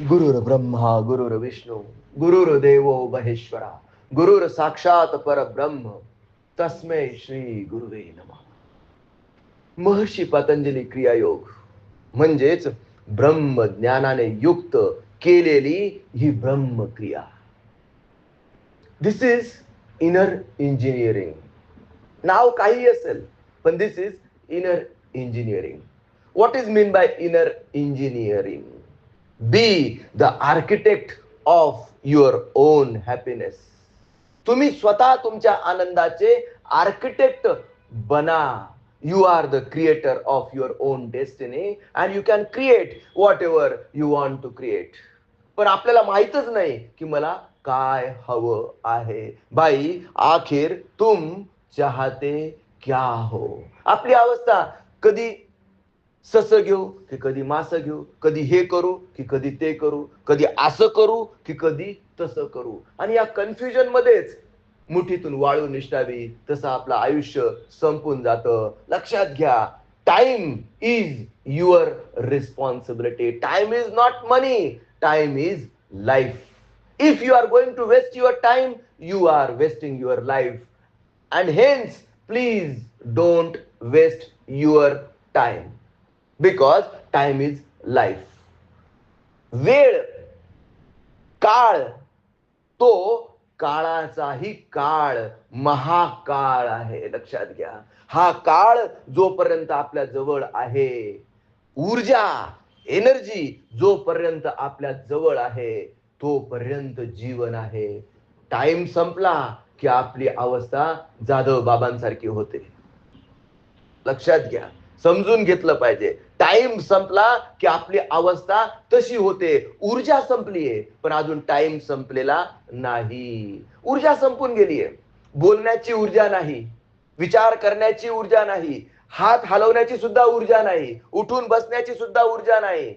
गुरुर ब्रह्मा गुरुर विष्णू गुरुर देवो महेश्वरा गुरुर साक्षात परब्रह्म. तस्मै श्री गुरुवे नमः. महर्षी पतंजली क्रियायोग म्हणजेच ब्रह्म ज्ञानाने युक्त केलेली ही ब्रह्म क्रिया. दिस इज इनर इंजिनिअरिंग नाव काही असेल पण this is inner engineering what is mean by inner engineering be the architect of your own happiness तुम्ही स्वतः तुमच्या आनंदाचे आर्किटेक्ट बना. You are the creator of your own destiny and you can create whatever you want to create पण आपल्याला माहितच नाही की मला काय हवं आहे. बाई आखिर तुम चाहते क्या हो? आपली अवस्था कधी ससं घेऊ की कधी मास घेऊ कधी हे करू की कधी ते करू कधी असं करू की कधी तसं करू. आणि या कन्फ्युजन मध्येच मुठीतून वाळू निष्ठावी तसं आपलं आयुष्य संपून जातं. लक्षात घ्या time is your responsibility time is not money time is life if you are going to waste your time you are wasting your life and hence please don't waste your time because time is life वेळ काळ तो काळाचाही काळ महाकाळ आहे. लक्षात घ्या. हा काळ जोपर्यंत आपल्या जवळ आहे ऊर्जा एनर्जी जोपर्यंत आपल्या जवळ आहे तोपर्यंत जीवन आहे. टाइम संपला की आपली अवस्था जाधव बाबांसारखी होते. लक्षात घ्या. समजून घेतलं पाहिजे. टाइम संपला की आपली अवस्था तशी होते. ऊर्जा संपलीये पण अजून टाइम संपलेला नाही. ऊर्जा संपून गेलीये. बोलण्याची ऊर्जा नाही. विचार करण्याची ऊर्जा नाही. हात हलवण्याची सुद्धा ऊर्जा नाही. उठून बसण्याची सुद्धा ऊर्जा नाही.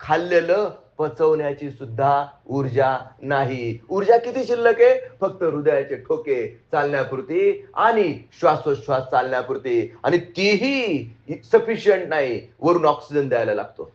खाल्लेलं पचवण्याची सुद्धा ऊर्जा नाही. ऊर्जा किती शिल्लक आहे? फक्त हृदयाचे ठोके चालण्यापुरती आणि श्वासोश्वास चालण्यापुरती. आणि तीही सफिशियंट नाही. वरून ऑक्सिजन द्यायला लागतो.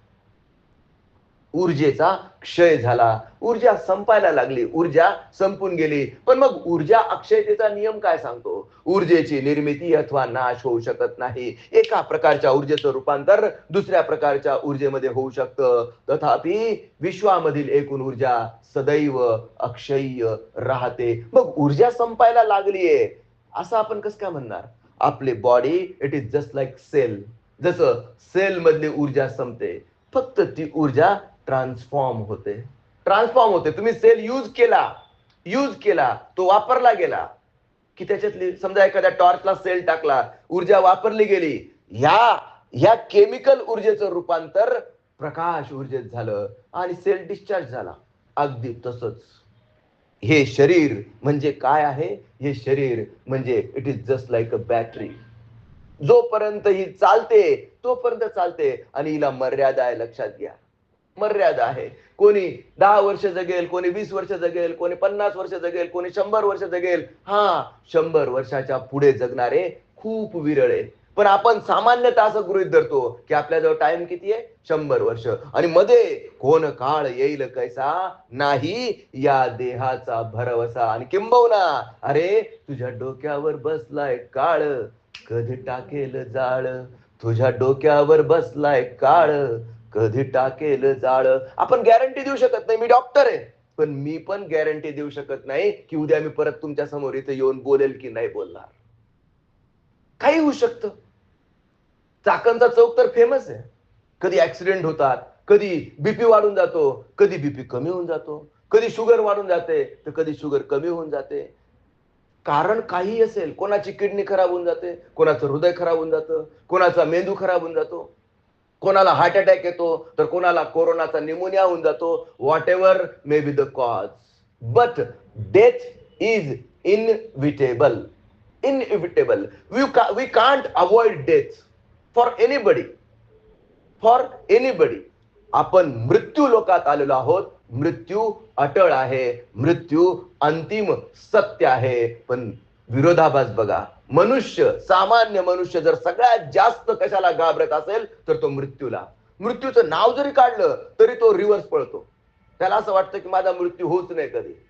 ऊर्जेचा क्षय झाला. ऊर्जा संपायला लागली. ऊर्जा संपून गेली. पण मग ऊर्जा अक्षयतेचा नियम काय सांगतो? ऊर्जेची निर्मिती अथवा नाश होऊ शकत नाही. एका प्रकारच्या ऊर्जेचं रूपांतर दुसऱ्या प्रकारच्या ऊर्जेमध्ये होऊ शकतं. तथापि विश्वामधील एकूण ऊर्जा सदैव अक्षय्य राहते. मग ऊर्जा संपायला लागलीये. असं आपण कसं काय म्हणणार? आपले body it is just like cell जसं सेल मधली ऊर्जा संपते. फक्त ती ऊर्जा ट्रान्सफॉर्म होते. ट्रान्सफॉर्म होते. तुम्ही सेल यूज केला यूज केला तो वापरला गेला. की त्याच्यातली समजा एखाद्या टॉर्चला सेल टाकला ऊर्जा वापरली गेली ह्या ह्या केमिकल ऊर्जेचं रूपांतर प्रकाश ऊर्जेत झालं आणि सेल डिस्चार्ज झाला. अगदी तसंच. हे शरीर म्हणजे काय आहे? हे शरीर म्हणजे it is just like a battery जोपर्यंत ही चालते तोपर्यंत चालते आणि हिला मर्यादा आहे लक्षात घ्या. मर्यादा आहे. कोणी दहा वर्ष जगेल कोणी वीस वर्ष जगेल कोणी पन्नास वर्ष जगेल कोणी शंभर वर्ष जगेल. हा शंभर वर्षाच्या पुढे जगणारे खूप विरळ आहे पण आपण सामान्यतः असं गृहित धरतो की आपल्याजवळ टाइम किती आहे? शंभर वर्ष. आणि मध्ये कोण काळ येईल कैसा? नाही या देहाचा भरवसा. आणि किंबहुना अरे तुझ्या डोक्यावर बसलाय काळ. कधी टाकेल जाळ. तुझ्या डोक्यावर बसलाय काळ. कधी टाकेल जाळ? आपण गॅरंटी देऊ शकत नाही मी डॉक्टर आहे. पण मी पण गॅरंटी देऊ शकत नाही की उद्या मी परत तुमच्यासमोर इथे येऊन बोलेल की नाही बोलणार. काही होऊ शकतं. चाकणचा चौक तर फेमस आहे. कधी ऍक्सिडेंट होतात कधी बीपी वाढून जातो कधी बीपी कमी होऊन जातो कधी शुगर वाढून जाते तर कधी शुगर कमी होऊन जाते. कारण काही असेल कोणाची किडनी खराब होऊन जाते कोणाचं हृदय खराब होऊन जातं कोणाचा मेंदू खराब होऊन जातो. कोणाला हार्ट अटॅक येतो तर कोणाला कोरोनाचा निमोनिया होऊन जातो whatever may be the cause but death is inevitable inevitable we can't avoid death for anybody for anybody आपण मृत्यू लोकात आलेलो आहोत. मृत्यू अटळ आहे. मृत्यू अंतिम सत्य आहे. पण विरोधाभास बघा. मनुष्य सामान्य मनुष्य जर सगळ्यात जास्त कशाला घाबरत असेल तर तो मृत्यूला. मृत्यूचं नाव जरी काढलं तरी तो रिव्हर्स पळतो. त्याला असं वाटतं की माझा मृत्यू होच नाही कधी.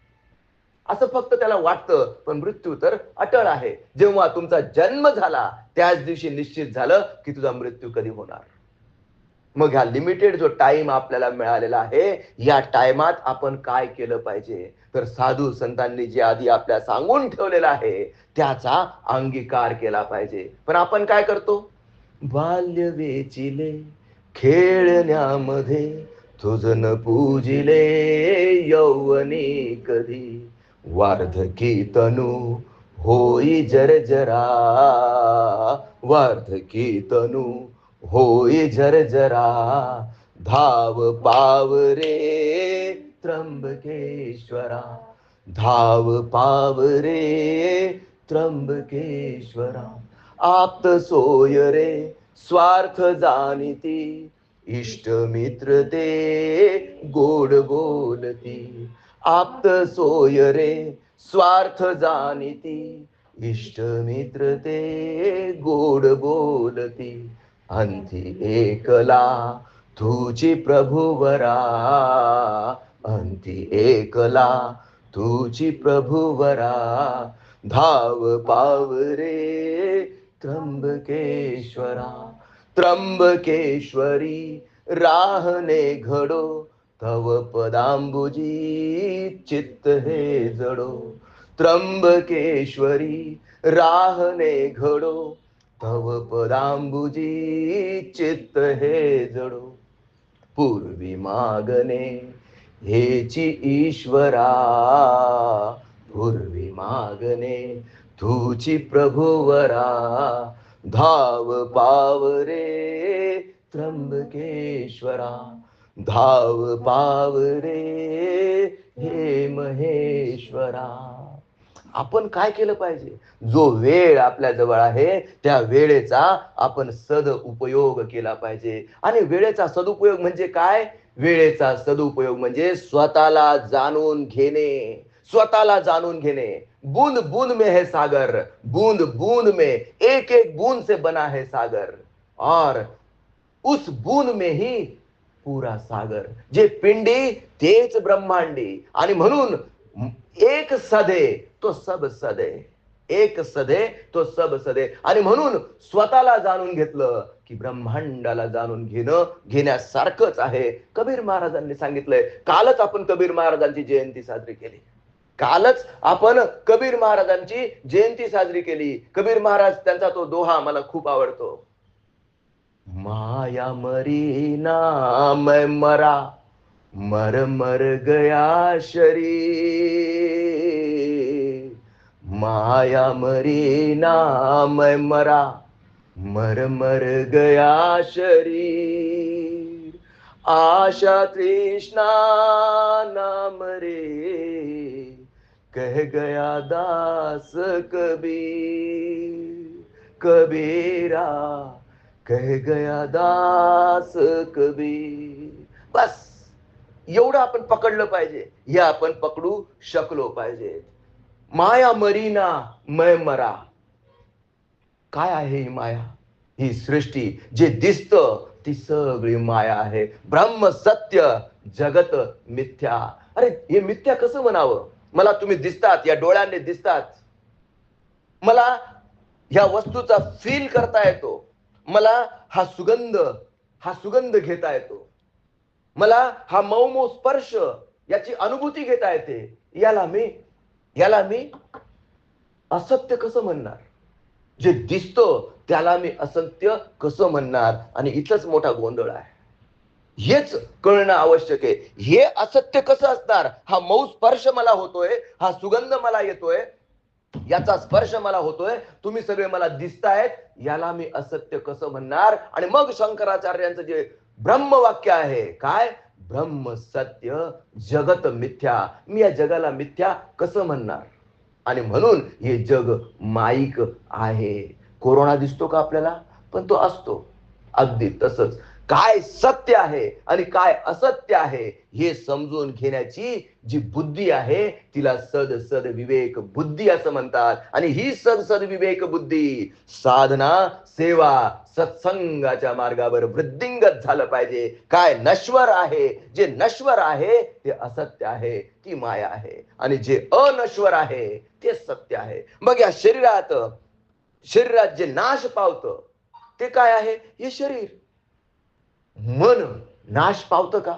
असं फक्त त्याला वाटतं पण मृत्यू तर अटळ आहे. जेव्हा तुमचा जन्म झाला त्याच दिवशी निश्चित झालं की तुझा मृत्यू कधी होणार? मग ह्या लिमिटेड जो टाइम आपल्याला मिळालेला आहे या टायमात आपण काय केलं पाहिजे? तर साधू संतांनी जे आधी आपल्या सांगून ठेवलेलं आहे त्याचा अंगीकार केला पाहिजे. पण आपण काय करतो? बाल्य वेचिले खेळण्यामध्ये तुझन पूजिले यौवनी कधी. वार्धकी तनु होई जरजरा. वार्धकी तनु होय झरझरा धाव पाव रे त्र्यंबकेश्वरा. धाव पाव रे त्र्यंबकेश्वरा. आप्त सोय रे स्वार्थ जाणीती. इष्ट मित्र ते गोड बोलती. आप्त सोय रे स्वार्थ जाणीती. इष्ट मित्र ते गोड बोलती. अंती एकला तुझी प्रभुवरा. अंती एकला तुझी प्रभुवरा. धाव पावरे त्र्यंबकेश्वरा. त्र्यंबकेश्वरी राहने घडो. तव पदांबुजी चित्त हे जडो. त्र्यंबकेश्वरी राहने घडो. तव पदांबुजी चित्त हे जडो. पूर्वी मागणे हेची ईश्वरा. पूर्वी मागणे तुझी प्रभुवरा. धाव पावरे त्र्यंबकेश्वरा. धाव पावरे हे महेश्वरा. आपण काय केलं पाहिजे? जो वेळ आपल्या जवळ आहे त्या वेळेचा आपण सद उपयोग केला पाहिजे. आणि वेळेचा सदुपयोग म्हणजे काय? वेळेचा सदुपयोग म्हणजे स्वतःला जाणून घेणे. स्वतःला जाणून घेणे. बूंद बूंद में है सागर. बूंद बूंद में. एक एक बूंद से बना है सागर. और उस बूंद में ही पुरा सागर. जे पिंडी तेच ब्रह्मांडी. आणि म्हणून एक सदे तो सब सदे. एक सदे तो सब सदे. आणि म्हणून स्वतःला जाणून घेतलं की ब्रह्मांडाला जाणून घेणं घेण्यासारखंच आहे. कबीर महाराजांनी सांगितलंय कालच आपण कबीर महाराजांची जयंती साजरी केली. कालच आपण कबीर महाराजांची जयंती साजरी केली. कबीर महाराज त्यांचा तो दोहा मला खूप आवडतो. माया मरी ना मरा. मर मर गया शरीर माया मरी ना मैं मरा। मर मर गया शरीर आशा तृष्णा नाम रे। कह गया दास कबीर कबीरा। कह गया दास कबीर। बस। एवढं आपण पकडलं पाहिजे. हे आपण पकडू शकलो पाहिजे. माया मरीना मय मरा. काय आहे ही माया? ही सृष्टी जे दिसत ती सगळी माया आहे. ब्रह्म सत्य जगत मिथ्या. अरे हे मिथ्या कसं म्हणावं? मला तुम्ही दिसतात या डोळ्यांनी दिसतात. मला ह्या वस्तूचा फील करता येतो. मला हा सुगंध हा सुगंध घेता येतो. मला हा मौमो स्पर्श याची अनुभूती घेता येते. याला मी याला मी असत्य कसं म्हणणार? जे दिसतं त्याला मी असत्य कसं म्हणणार? आणि इथंच मोठा गोंधळ आहे. हेच कळणं आवश्यक आहे. हे असत्य कसं असणार? हा मऊ स्पर्श मला होतोय हा सुगंध मला येतोय याचा स्पर्श मला होतोय तुम्ही सगळे मला दिसतायत याला मी असत्य कसं म्हणणार? आणि मग शंकराचार्यांचं जे ब्रह्मवाक्य आहे. काय? ब्रह्म सत्य जगत मिथ्या. मी या जगाला मिथ्या कसं म्हणणार? आणि म्हणून हे जग माईक आहे. कोरोना दिसतो का आपल्याला? पण तो असतो. अगदी तसंच. काय सत्य आहे आणि काय असत्य आहे हे समजून घेण्याची जी बुद्धी आहे तिला सद सद विवेक बुद्धी असं म्हणतात. आणि ही सद सद विवेक बुद्धी साधना सेवा सत्संगाच्या मार्गावर वृद्धिंगत झालं पाहिजे. काय नश्वर आहे? जे नश्वर आहे ते असत्य आहे ती माया आहे. आणि जे अनश्वर आहे ते सत्य आहे. मग या शरीरात शरीरात जे नाश पावतं ते काय आहे? हे शरीर. मन नाश पावतं का?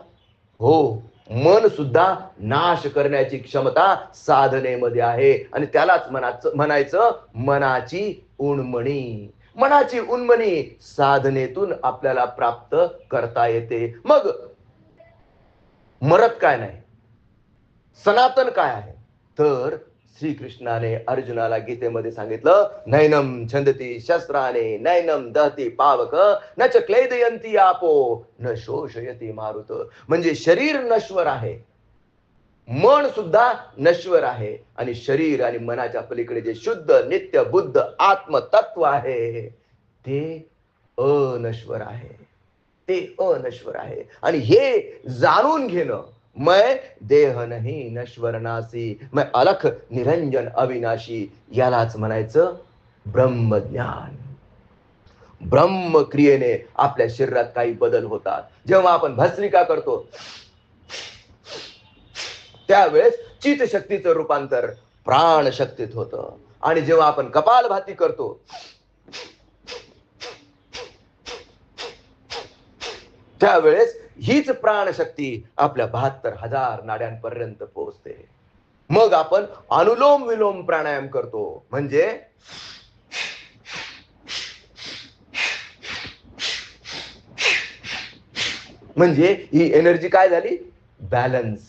हो मन सुद्धा नाश करण्याची क्षमता साधनेमध्ये आहे. आणि त्यालाच मनाचं म्हणायचं मनाची उणमणी. मनाची उन्मनी साधनेतून आपल्याला प्राप्त करता येते. मग मरत काय नाही? सनातन काय आहे? तर श्रीकृष्णाने अर्जुनाला गीतेमध्ये सांगितलं नैनम छंदती शस्त्राने नैनम दहती पावक न च क्लेदयंती आपो न शोषयती मारुत. म्हणजे शरीर नश्वर आहे. मन सुद्धा नश्वर आहे. आणि शरीर आणि मनाच्या पलीकडे जे शुद्ध नित्य बुद्ध आत्मतत्व आहे ते अनश्वर आहे. ते अनश्वर आहे. आणि हे जाणून घेणं मैं देह नाही नश्वरनासी मैं अलख निरंजन अविनाशी यालाच म्हणायचं ब्रह्मज्ञान. ब्रह्मक्रियेने आपल्या शरीरात काही बदल होतात. जेव्हा आपण भस्त्रिका करतो त्यावेळेस चित शक्तीचं रूपांतर प्राण शक्तीत होतं. आणि जेव्हा आपण कपालभाती करतो त्यावेळेस हीच प्राणशक्ती आपल्या बहात्तर हजार नाड्यांपर्यंत पोहोचते. मग आपण अनुलोम विलोम प्राणायाम करतो. म्हणजे म्हणजे ही एनर्जी काय झाली? बॅलन्स.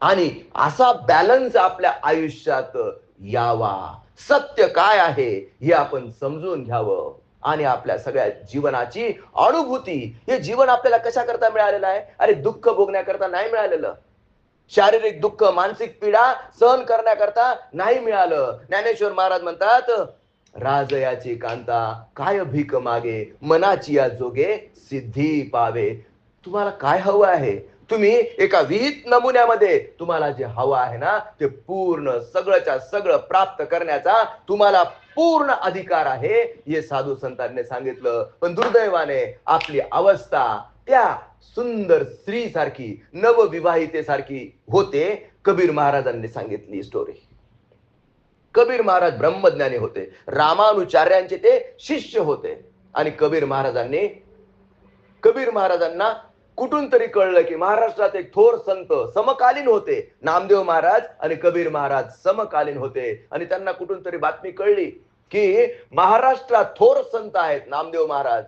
आणि असा बॅलन्स आपल्या आयुष्यात यावा. सत्य काय आहे हे आपण समजून घ्यावं. आणि आपल्या सगळ्या जीवनाची अनुभूती. हे जीवन आपल्याला कशा करता मिळालेलं आहे? अरे दुःख भोगण्याकरता नाही मिळालेलं. शारीरिक दुःख मानसिक पीडा सहन करण्याकरता नाही मिळालं. ज्ञानेश्वर महाराज म्हणतात राजयाची कांता काय भीक मागे मनाची या जोगे सिद्धी पावे. तुम्हाला काय हवं आहे? तुम्ही एका विहित नमुन्यामध्ये तुम्हाला जे हवं आहे ना ते पूर्ण सगळंच्या सगळं प्राप्त करण्याचा तुम्हाला पूर्ण अधिकार आहे. हे साधू संतांनी सांगितलं. पण दुर्दैवाने आपली अवस्था त्या सुंदर स्त्री सारखी नवविवाहितेसारखी होते. कबीर महाराजांनी सांगितली स्टोरी कबीर महाराज ब्रह्मज्ञानी होते. रामानुचार्यांचे ते शिष्य होते. आणि कबीर महाराजांनी कबीर महाराजांना कुठून तरी कळलं की महाराष्ट्रात एक थोर संत समकालीन होते. नामदेव महाराज आणि कबीर महाराज समकालीन होते. आणि त्यांना कुठून तरी बातमी कळली की महाराष्ट्रात थोर संत आहेत नामदेव महाराज.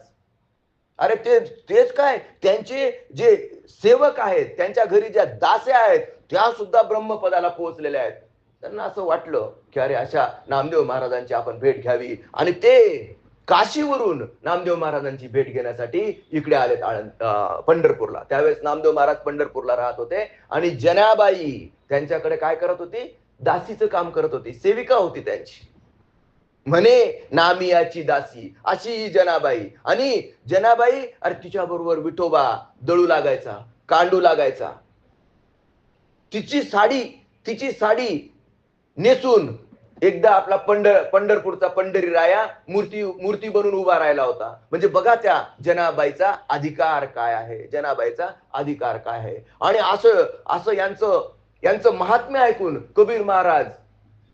अरे ते तेच काय? त्यांचे जे सेवक आहेत त्यांच्या घरी ज्या दासे आहेत त्या सुद्धा ब्रह्मपदाला पोहोचलेल्या आहेत. त्यांना असं वाटलं की अरे अशा नामदेव महाराजांची आपण भेट घ्यावी. आणि ते काशीवरून नामदेव महाराजांची भेट घेण्यासाठी इकडे आलेत आळंद पंढरपूरला. त्यावेळेस नामदेव महाराज पंढरपूरला राहत होते. आणि जनाबाई त्यांच्याकडे काय करत होती? दासीचं काम करत होती. सेविका होती त्यांची. म्हणे नामियाची दासी अशी ही जनाबाई. आणि जनाबाई अरे तिच्या बरोबर विठोबा दळू लागायचा कांडू लागायचा. तिची साडी तिची साडी नेसून एकदा आपला पंढर पंढरपूरचा पंढरी राया मूर्ती मूर्ती बनून उभा राहिला होता. म्हणजे बघा त्या जनाबाईचा अधिकार काय आहे जनाबाईचा अधिकार काय आहे. आणि असं असं यांचं यांचं महात्म्य ऐकून कबीर महाराज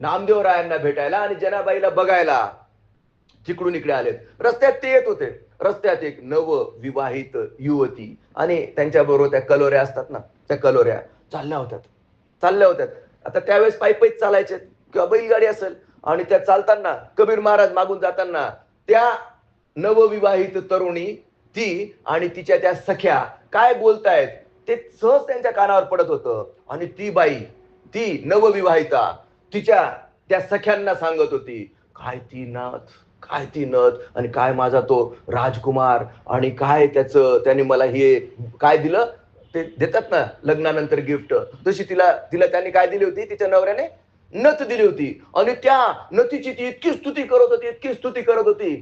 नामदेव रायांना भेटायला आणि जनाबाईला बघायला. तिकडून इकडे आलेत. रस्त्यात ते येत होते. रस्त्यात एक नव विवाहित युवती आणि त्यांच्या बरोबर त्या कलोऱ्या असतात ना त्या कलोऱ्या चालल्या होत्यात चालल्या होत्यात आता त्यावेळेस पायी चालायचे. किंवा बैलगाडी असेल आणि त्या चालताना कबीर महाराज मागून जाताना त्या नवविवाहित तरुणी ती आणि तिच्या त्या सख्या काय बोलतायत? ते सहज त्यांच्या कानावर पडत होतं. आणि ती बाई ती नवविवाहिता तिच्या त्या सख्यांना सांगत होती काय ती नाथ काय ती नथ आणि काय माझा तो राजकुमार आणि काय त्याचं त्याने मला हे काय दिलं? ते देतात ना लग्नानंतर गिफ्ट. तशी तिला तिला त्यांनी काय दिली होती? तिच्या नवऱ्याने नथ दिली होती. आणि त्या नथीची ती इतकी स्तुती करत होती इतकी स्तुती करत होती.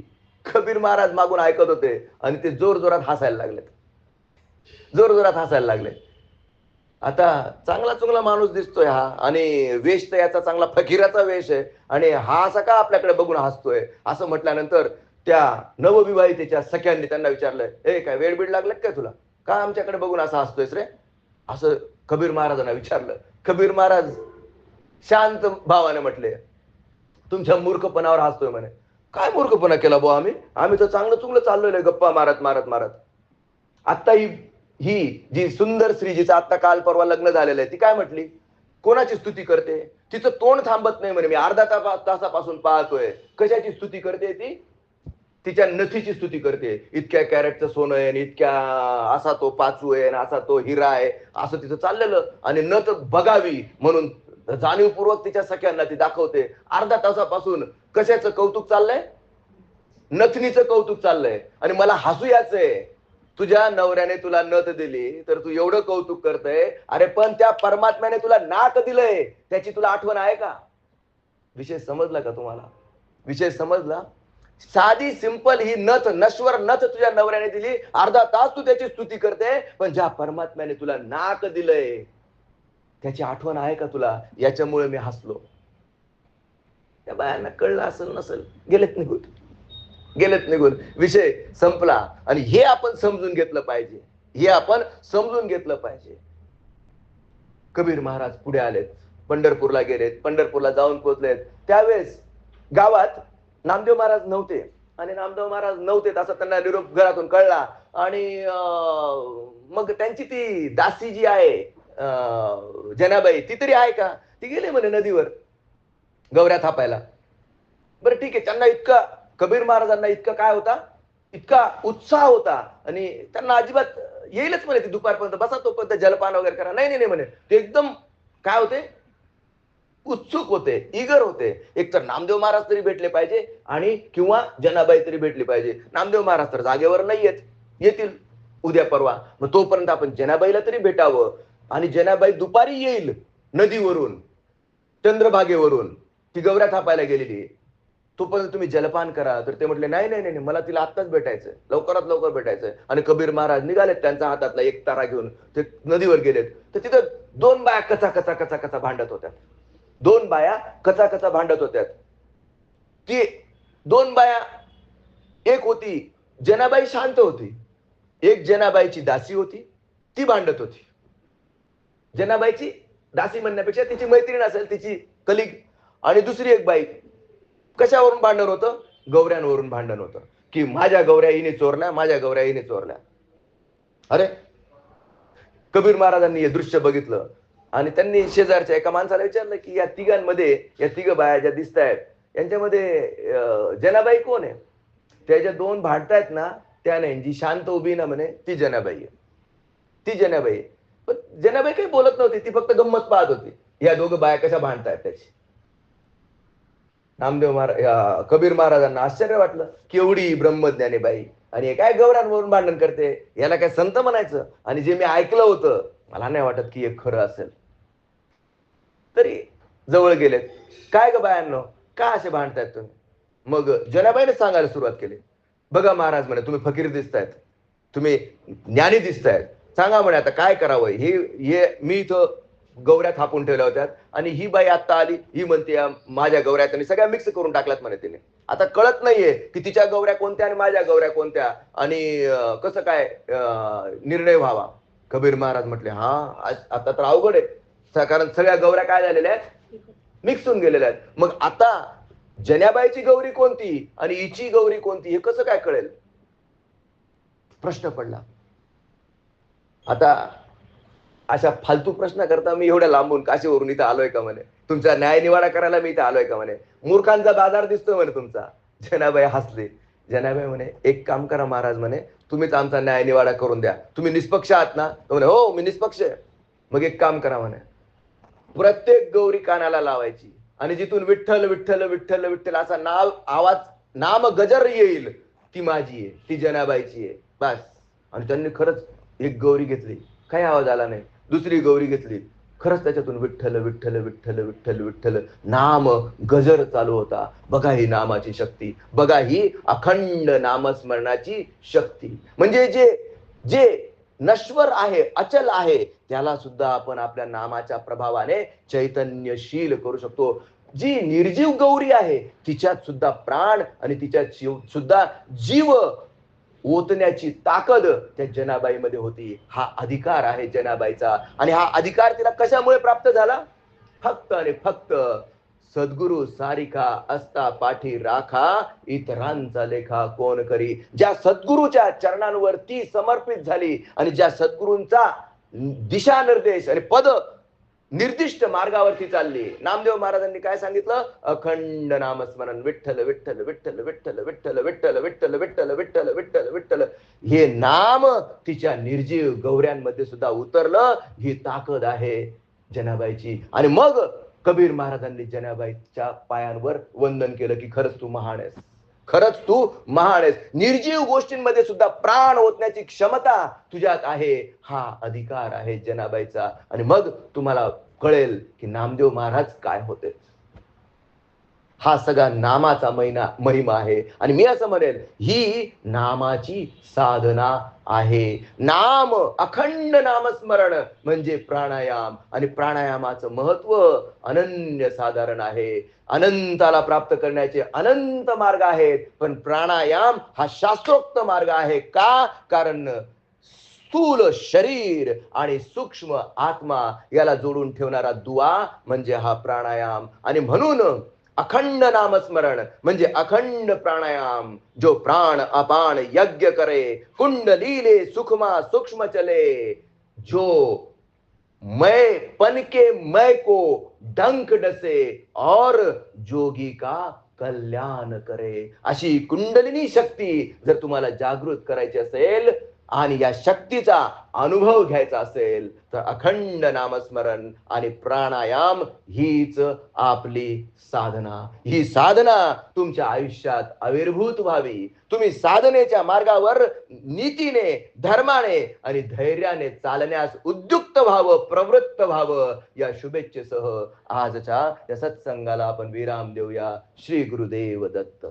कबीर महाराज मागून ऐकत होते आणि ते जोर जोरात हसायला लागलेत. जोर जोरात हसायला लागले आता चांगला चुंगला माणूस दिसतोय हा आणि वेश तर याचा चांगला फकीराचा वेश आहे आणि हा असा का आपल्याकडे बघून हसतोय? असं म्हटल्यानंतर त्या नवविवाहितेच्या सख्यांनी त्यांना विचारलं हे काय वेळ बीड लागलं काय तुला? का आमच्याकडे बघून असं हसतोयस रे? असं कबीर महाराजांना विचारलं. कबीर महाराज शांत भावाने म्हटले तुमच्या मूर्खपणावर हसतोय म्हणे. काय मूर्खपणा केला बुवा आम्ही? आम्ही तर चांगलं चुंगलं चाललोय गप्पा मारत मारत मारत. आता ही ही जी सुंदर स्त्री जिचं आता काल परवा लग्न झालेलं आहे ती काय म्हटली? कोणाची स्तुती करते? तिचं तोंड थांबत नाही म्हणे मी अर्धा तासापासून पाहतोय. कशाची स्तुती करते ती? तिच्या नथीची स्तुती करते. इतक्या कॅरेटचं सोनं आहे आणि इतक्या असा तो पाचू आहे आणि असा तो हिरा आहे असं तिचं चाललेलं. आणि नथ बघावी म्हणून जाणीवपूर्वक तिच्या सख्यांना ती दाखवते. अर्धा तासापासून कशाचं कौतुक चाललंय? नथनीचं कौतुक चाललंय. आणि मला हसू यायचंय. तुझ्या नवऱ्याने तुला नथ दिली तर तू एवढं कौतुक करतय. अरे पण त्या परमात्म्याने तुला नाक दिलंय. त्याची तुला आठवण आहे का? विषय समजला का तुम्हाला? विषय समजला? साधी सिंपल ही नथ नश्वर नथ तुझ्या नवऱ्याने दिली. अर्धा तास तू त्याची स्तुती करते पण ज्या परमात्म्याने तुला नाक दिलंय त्याची आठवण आहे का तुला? याच्यामुळे मी हसलो. त्या बायांना कळलं असेल नसेल गेलेत निघून. गेलेत निघून. विषय संपला. आणि हे आपण समजून घेतलं पाहिजे. हे आपण समजून घेतलं पाहिजे. कबीर महाराज पुढे आलेत. पंढरपूरला गेलेत. पंढरपूरला जाऊन पोहोचलेत. त्यावेळेस गावात नामदेव महाराज नव्हते. आणि नामदेव महाराज नव्हते असा त्यांना निरोप घरातून कळला. आणि अं, मग त्यांची ती दासी जी आहे अं, जनाबाई ती तरी आहे का? ती गेली म्हणे नदीवर. गवऱ्या थापायला. बरं ठीक आहे. त्यांना इतका कबीर महाराजांना इतका काय होता? इतका उत्साह होता. आणि त्यांना अजिबात येईलच म्हणे ते दुपारपर्यंत. बसा तोपर्यंत जलपान वगैरे करा. नाही नाही नाही म्हणे. ते एकदम काय होते? उत्सुक होते. इगर होते. एक तर नामदेव महाराज तरी भेटले पाहिजे आणि किंवा जनाबाई तरी भेटली पाहिजे. नामदेव महाराज तर जागेवर नाही येत येतील उद्या परवा. मग तोपर्यंत आपण जनाबाईला तरी भेटावं. आणि जनाबाई दुपारी येईल नदीवरून चंद्रभागेवरून. ती गवऱ्या थापायला गेलेली तोपर्यंत तुम्ही जलपान करा. तर ते म्हटले नाही नाही नाही नाही, मला तिला आत्ताच भेटायचंय. लवकरात लवकर भेटायचंय. आणि कबीर महाराज निघालेत त्यांच्या हातातला एक तारा घेऊन ते नदीवर गेलेत. तर तिथं दोन बाया कचा कचा कचा कचा भांडत होत्या दोन बाया कचा कचा भांडत होत्या ती दोन बाया एक होती जनाबाई शांत होती. एक जनाबाईची दासी होती ती भांडत होती. जनाबाईची दासी म्हणण्यापेक्षा तिची मैत्रीण असेल तिची कलिग. आणि दुसरी एक बाई कशावरून भांडण होतं? गौऱ्यांवरून भांडण होतं. की माझ्या गौऱ्या हिने चोरल्या माझ्या गौऱ्या हिने चोरल्या. अरे कबीर महाराजांनी हे दृश्य बघितलं आणि त्यांनी शेजारच्या एका माणसाला विचारलं की या तिघांमध्ये या तिघ बाया ज्या दिसत आहेत यांच्यामध्ये जनाबाई कोण आहे? त्या ज्या दोन भांडतायत ना त्या नाही. जी शांत उभी ना म्हणे ती जनाबाई आहे. ती जनाबाई आहे. पण जनाबाई काही बोलत नव्हती ती फक्त गंमत पाहत होती. या दोघं बाया कशा भांडतायत त्याची? नामदेव महाराज कबीर महाराजांना आश्चर्य वाटलं. केवढी ब्रह्मज्ञानी बाई. आणि हे काय गौरांवरून भांडण करते? याला काय संत म्हणायचं? आणि जे मी ऐकलं होतं मला नाही वाटत की हे खरं असेल. तरी जवळ गेलेत. काय ग बायांनो? का असे भांडतायत तुम्ही? मग जनाबाईने सांगायला सुरुवात केली. बघा महाराज म्हणे तुम्ही फकीर दिसतायत. तुम्ही ज्ञानी दिसतायत. सांगा म्हणे आता काय करावं? हे हे मी इथं गौऱ्या थापून ठेवल्या होत्या. आणि ही बाई आता आली ही म्हणते माझ्या गौऱ्या त्यांनी सगळ्या मिक्स करून टाकल्यात म्हणे तिने. आता कळत नाहीये की तिच्या गौऱ्या कोणत्या आणि माझ्या गौऱ्या कोणत्या. आणि कसं काय निर्णय व्हावा. कबीर महाराज म्हटले हा आता तर अवघड आहे. कारण सगळ्या गौऱ्या काय झालेल्या आहेत? मिक्स होऊन गेलेल्या आहेत. मग आता जन्याबाईची गौरी कोणती आणि हिची गौरी कोणती हे कसं काय कळेल? प्रश्न पडला. आता अशा फालतू प्रश्न करता मी एवढ्या लांबून काशीवरून इथं आलोय का म्हणे? तुमचा न्यायनिवाडा करायला मी इथं आलोय का म्हणे? मूर्खांचा बाजार दिसतोय म्हणे तुमचा. जनाबाई हसले. जनाबाई म्हणे एक काम करा महाराज म्हणे तुम्हीच आमचा न्यायनिवाडा करून द्या. तुम्ही निष्पक्ष आहात ना? म्हणे हो मी निष्पक्ष आहे. मग एक काम करा म्हणे प्रत्येक गौरी कानाला लावायची आणि जिथून विठ्ठल विठ्ठल विठ्ठल विठ्ठल असा नाव आवाज नाम गजर येईल ती माझी आहे ती जनाबाईची आहे. बस. आणि त्यांनी खरंच एक गौरी घेतली. काही आवाज आला नाही. दुसरी गौरी घेतली. खरंच त्याच्यातून विठ्ठल विठ्ठल विठ्ठल विठ्ठल विठ्ठल नाम गजर चालू होता. बघा ही नामाची शक्ती. बघा ही अखंड नामस्मरणाची शक्ती. म्हणजे जे जे नश्वर आहे अचल आहे त्याला सुद्धा आपण आपल्या नामाच्या प्रभावाने चैतन्यशील करू शकतो. जी निर्जीव गौरी आहे तिच्यात सुद्धा प्राण आणि तिच्यात सुद्धा जीव ओतण्याची ताकद त्या जनाबाईमध्ये होती. हा अधिकार आहे जनाबाईचा. आणि हा अधिकार तिला कशामुळे प्राप्त झाला? फक्त आणि फक्त सद्गुरु सारिका असता पाठी राखा इतरांचा लेखा कोण करी? ज्या सद्गुरूच्या चरणांवर ती समर्पित झाली आणि ज्या सद्गुरूंचा दिशानिर्देश आणि पद निर्दिष्ट मार्गावरती चालली नामदेव महाराजांनी काय सांगितलं अखंड नामस्मरण विठ्ठल विठ्ठल विठ्ठल विठ्ठल विठ्ठल विठ्ठल विठ्ठल विठ्ठल विठ्ठल विठ्ठल विठ्ठल हे नाम तिच्या निर्जीव गौऱ्यांमध्ये सुद्धा उतरलं ही ताकद आहे जनाबाईची आणि मग कबीर महाराजांनी जनाबाईच्या पायांवर वंदन केलं की खरंच तू महान आहेस खरंच तू महान आहेस निर्जीव गोष्टींमध्ये सुद्धा प्राण ओतण्याची क्षमता तुझ्यात आहे हा अधिकार आहे जनाबाईचा आणि मग तुम्हाला कळेल की नामदेव महाराज काय होते. हा सगळा नामाचा महिना महिमा आहे. आणि मी असं म्हणेल ही नामाची साधना आहे. नाम अखंड नामस्मरण म्हणजे प्राणायाम. आणि प्राणायामाचं महत्त्व अनन्य साधारण आहे. अनंताला प्राप्त करण्याचे अनंत मार्ग आहेत. पण प्राणायाम हा शास्त्रोक्त मार्ग आहे. का? कारण स्थूल शरीर आणि सूक्ष्म आत्मा याला जोडून ठेवणारा दुवा म्हणजे हा प्राणायाम. आणि म्हणून अखंड नामस्मरण म्हणजे अखंड प्राणायाम जो प्राण अपान यज्ञ करे कुंड लीले सुखमा सूक्ष्म चले जो मैं पन के मैं को डंक डसे और जोगी का कल्याण करे. अशी कुंडलिनी शक्ती जर तुम्हाला जागृत करायची असेल आणि या शक्तीचा अनुभव घ्यायचा असेल तर अखंड नामस्मरण आणि प्राणायाम हीच आपली साधना. ही साधना तुमच्या आयुष्यात आविर्भूत व्हावी. तुम्ही साधनेच्या मार्गावर नीतीने धर्माने आणि धैर्याने चालण्यास उद्युक्त व्हावं प्रवृत्त व्हावं या शुभेच्छेसह आजच्या या सत्संगाला आपण विराम देऊया. श्री गुरुदेव दत्त.